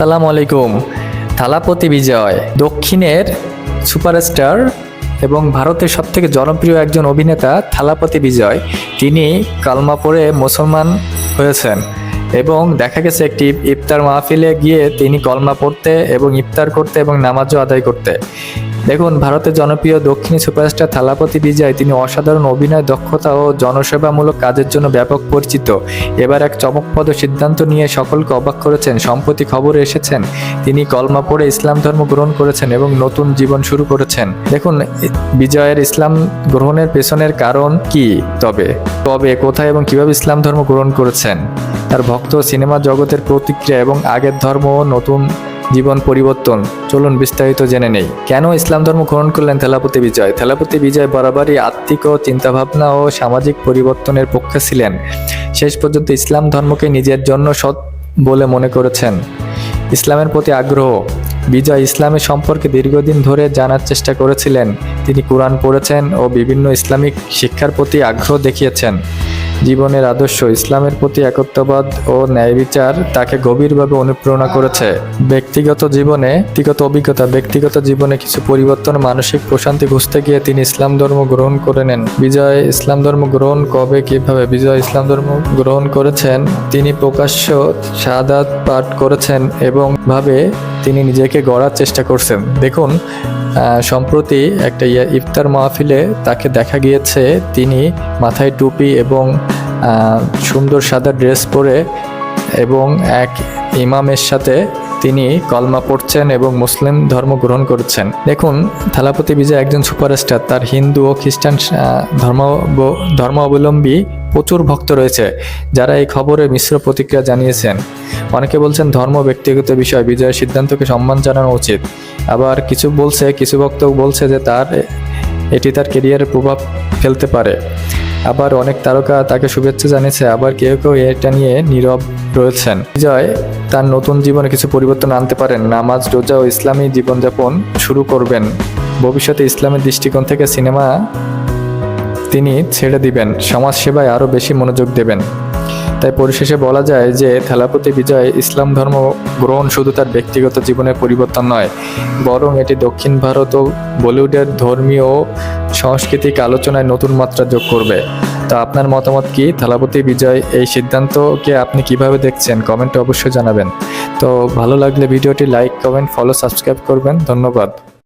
সালাম আলাইকুম। থালাপতি বিজয়, দক্ষিণের সুপারস্টার এবং ভারতের সবথেকে জনপ্রিয় একজন অভিনেতা থালাপতি বিজয়, তিনি কালমা পড়ে মুসলমান হয়েছেন এবং দেখা গেছে একটি ইফতার মাহফিলে গিয়ে তিনি কলমা পড়তে এবং ইফতার করতে এবং নামাজও আদায় করতে। দেখুন, ভারতের জনপ্রিয় দক্ষিণী সুপারস্টার থালাপতি বিজয়, তিনি অসাধারণ অভিনয়, দক্ষতা ও জনসেবামূলক কাজের জন্য ব্যাপক পরিচিত। এবার এক চমকপ্রদ সিদ্ধান্ত নিয়ে সকলকে অবাক করেছেন। সম্প্রতি খবরে এসেছেন, তিনি কলমা পড়ে ইসলাম ধর্ম গ্রহণ করেছেন এবং নতুন জীবন শুরু করেছেন। দেখুন, বিজয়ের ইসলাম গ্রহণের পেছনের কারণ কি? তবে তবে কোথায় এবং কীভাবে ইসলাম ধর্ম গ্রহণ করেছেন? তার ভক্ত সিনেমা জগতের প্রতিক্রিয়া এবং আগের ধর্ম নতুন জীবন পরিবর্তন। চলুন বিস্তারিত জেনে নেই। কেন ইসলাম ধর্ম গ্রহণ করলেন থেলাপতি বিজয়? থেলাপতি বিজয় বরাবরই আত্মিক ও চিন্তাভাবনা ও সামাজিক পরিবর্তনের পক্ষে ছিলেন। শেষ পর্যন্ত ইসলাম ধর্মকে নিজের জন্য সৎ বলে মনে করেছেন। ইসলামের প্রতি আগ্রহ। বিজয় ইসলামের সম্পর্কে দীর্ঘদিন ধরে জানার চেষ্টা করেছিলেন। তিনি কোরআন পড়েছেন ও বিভিন্ন ইসলামিক শিক্ষার প্রতি আগ্রহ দেখিয়েছেন। জীবনের আদর্শ ইসলামের প্রতি একত্ববাদ ও ন্যায় বিচার তাকে গভীরভাবে অনুপ্রেরণা করেছে। ব্যক্তিগত জীবনে ব্যক্তিগত অভিজ্ঞতা, ব্যক্তিগত জীবনে কিছু পরিবর্তন, মানসিক প্রশান্তি খুঁজতে গিয়ে তিনি ইসলাম ধর্ম গ্রহণ করে নেন। বিজয় ইসলাম ধর্ম গ্রহণ কবে, কীভাবে বিজয় ইসলাম ধর্ম গ্রহণ করেছেন, তিনি প্রকাশ্য শাহাদাত পাঠ করেছেন এবং ভাবে তিনি নিজেকে গড়ার চেষ্টা করছেন। দেখুন সম্প্রতি একটা ইফতার মাহফিলে তাকে দেখা গিয়েছে, তিনি মাথায় টুপি এবং সুন্দর সাদা ড্রেস পরে এবং এক ইমামের সাথে তিনি কলমা পড়ছেন এবং মুসলিম ধর্ম গ্রহণ করেছেন। দেখুন, থালাপতি বিজয় একজন সুপারস্টার, তার হিন্দু ও খ্রিস্টান ধর্ম ধর্মাবলম্বী প্রচুর ভক্ত রয়েছে যারা এই খবরে মিশ্র প্রতিক্রিয়া জানিয়েছেন। অনেকে বলছেন ধর্ম ব্যক্তিগত বিষয়, বিজয়ের সিদ্ধান্তকে সম্মান জানানো উচিত। আবার কিছু বলছে, কিছু ভক্ত বলছে যে তার, এটি তার কেরিয়ারে প্রভাব ফেলতে পারে। আবার অনেক তারকা তাকে শুভেচ্ছা জানিয়েছে, আবার কেউ কেউ এটা নিয়ে নীরব রয়েছেন। বিজয় তার নতুন জীবনে কিছু পরিবর্তন আনতে পারেন। নামাজ, রোজা ও ইসলামী জীবনযাপন শুরু করবেন। ভবিষ্যতে ইসলামের দৃষ্টিকোণ থেকে সিনেমা তিনি ছেড়ে দিবেন। সমাজ সেবায় আরও বেশি মনোযোগ দেবেন। তাই পরিশেষে বলা যায় যে, থেলাপতি বিজয় ইসলাম ধর্ম গ্রহণ শুধু তার ব্যক্তিগত জীবনের পরিবর্তন নয়, বরং এটি দক্ষিণ ভারত ও বলিউডের ধর্মীয় সাংস্কৃতিক আলোচনায় নতুন মাত্রা যোগ করবে। তো আপনার মতামত কি? থালাপতি বিজয়, এই সিদ্ধান্তকে আপনি কীভাবে দেখছেন? কমেন্টে অবশ্যই জানাবেন। তো ভালো লাগলে ভিডিওটি লাইক, কমেন্ট, ফলো, সাবস্ক্রাইব করবেন। ধন্যবাদ।